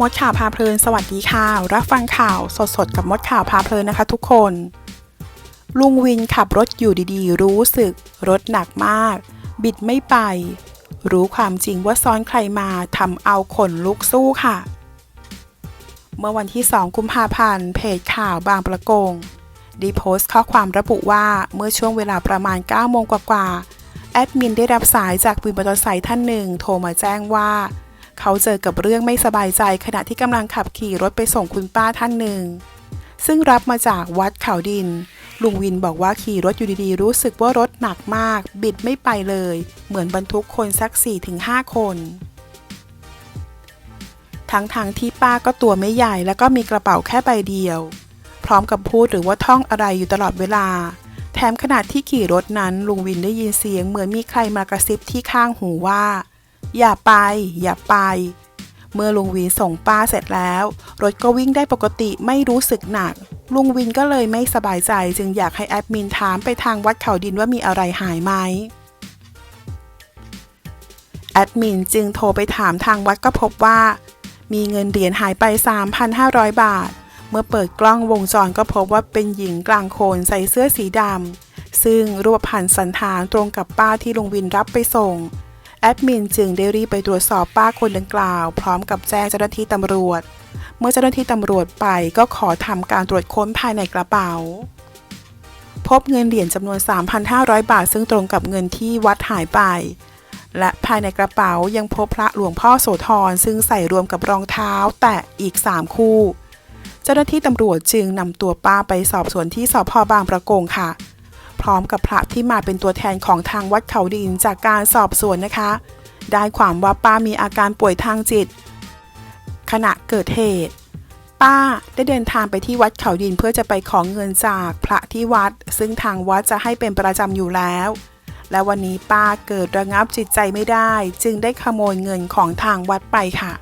มดข่าวพาเพลิน สวัสดีค่ะ รับฟังข่าวสดๆ กับมดข่าวพาเพลินนะคะทุกคน ลุงวินขับรถอยู่ดีๆ รู้สึก รถหนักมาก บิดไม่ไป รู้ความจริงว่าซ้อนใครมาทำเอาขนลุกสู้ค่ะ เมื่อวันที่ 2 กุมภาพันธ์ เพจข่าวบางประกงได้โพสต์ข้อความระบุว่าเมื่อช่วงเวลาประมาณ 9 โมงกว่าๆแอดมินได้รับสายจากวินมอเตอร์ไซค์ท่านหนึ่ง โทรมาแจ้งว่า เขาเจอกับเรื่องไม่สบายใจขณะที่กำลังขับขี่รถไปส่งคุณป้าท่านหนึ่ง ซึ่งรับมาจากวัดเขาดิน ลุงวินบอกว่าขี่รถอยู่ดีๆ รู้สึกว่ารถหนักมาก บิดไม่ไปเลย เหมือนบรรทุกคนสัก 4-5 คน ทั้งทางๆที่ป้าก็ตัวไม่ใหญ่แล้วก็มีกระเป๋าแค่ใบเดียว พร้อมกับพูดหรือว่าท่องอะไรอยู่ตลอดเวลาแถมขณะที่ขี่รถนั้นลุงวินได้ยินเสียงเหมือนมีใครมากระซิบที่ข้างหูว่า อย่าไป อย่าไป เมื่อลุงวินส่งป้าเสร็จแล้ว รถก็วิ่งได้ปกติไม่รู้สึกหนัก ลุงวินก็เลยไม่สบายใจ จึงอยากให้แอดมินถามไปทางวัดเขาดินว่ามีอะไรหายไหมแอดมินจึงโทรไปถามทางวัดก็พบว่า มีเงินเหรียญหายไป 3,500 บาท เมื่อเปิดกล้องวงจรก็พบว่าเป็นหญิงกลางโคนใส่เสื้อสีดำซึ่งรูปพันธ์สันฐานตรงกับป้าที่ลุงวินรับไปส่ง แอดมินจึงได้รีบไปตรวจสอบป้าคนดังกล่าว พร้อมกับแจ้งเจ้าหน้าที่ตำรวจ เมื่อเจ้าหน้าที่ตำรวจไปก็ขอทำการตรวจค้นภายในกระเป๋า พบเงินเหรียญจำนวน 3,500 บาท ซึ่งตรงกับเงินที่วัดหายไป และภายในกระเป๋ายังพบพระหลวงพ่อโสธรซึ่งใส่รวมกับรองเท้าแตะอีก 3 คู่ เจ้าหน้าที่ตำรวจจึงนำตัวป้าไปสอบสวนที่สพบางประกงค่ะ พร้อมกับพระที่มาเป็นตัวแทนของทางวัดเขาดินจากการสอบสวนนะคะ ได้ความว่าป้ามีอาการป่วยทางจิต ขณะเกิดเหตุ ป้าได้เดินทางไปที่วัดเขาดินเพื่อจะไปขอเงินจากพระที่วัด ซึ่งทางวัดจะให้เป็นประจำอยู่แล้ว และวันนี้ป้าเกิดระงับจิตใจไม่ได้ จึงได้ขโมยเงินของทางวัดไปค่ะ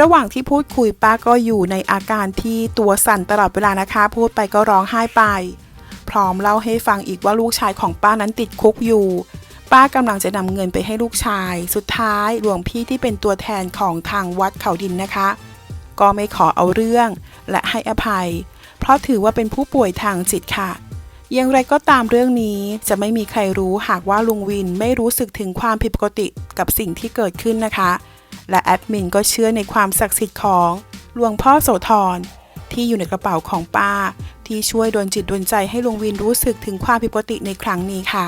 ระหว่างที่พูดคุยป้าก็อยู่ในอาการที่ตัวสั่นตลอดเวลานะคะ พูดไปก็ร้องไห้ไป พร้อมเล่าให้ฟังอีกว่าลูกชายของป้านั้นติดคุกอยู่ ป้ากำลังจะนำเงินไปให้ลูกชาย สุดท้ายหลวงพี่ที่เป็นตัวแทนของทางวัดเขาดินนะคะ ก็ไม่ขอเอาเรื่องและให้อภัย เพราะถือว่าเป็นผู้ป่วยทางจิตค่ะอย่างไรก็ตามเรื่องนี้จะไม่มีใครรู้หากว่าลุงวินไม่รู้สึกถึงความผิดปกติกับสิ่งที่เกิดขึ้นนะคะ และแอดมินก็เชื่อในความศักดิ์สิทธิ์ของหลวงพ่อโสธรที่อยู่ในกระเป๋าของป้า ที่ช่วยดลจิตดลใจให้ลุงวินรู้สึกถึงความผิดปกติในครั้งนี้ค่ะ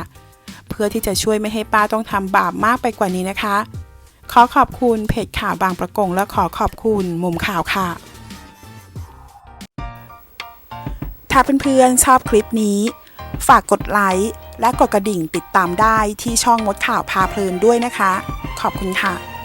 เพื่อที่จะช่วยไม่ให้ป้าต้องทำบาปมากไปกว่านี้นะคะ ขอขอบคุณเพจข่าวบางประกงและขอขอบคุณมุมข่าวค่ะ ถ้าเพื่อนๆชอบคลิปนี้ ฝากกดไลค์และกดกระดิ่งติดตามได้ที่ช่องมดข่าวพาเพลินด้วยนะคะ ขอบคุณค่ะ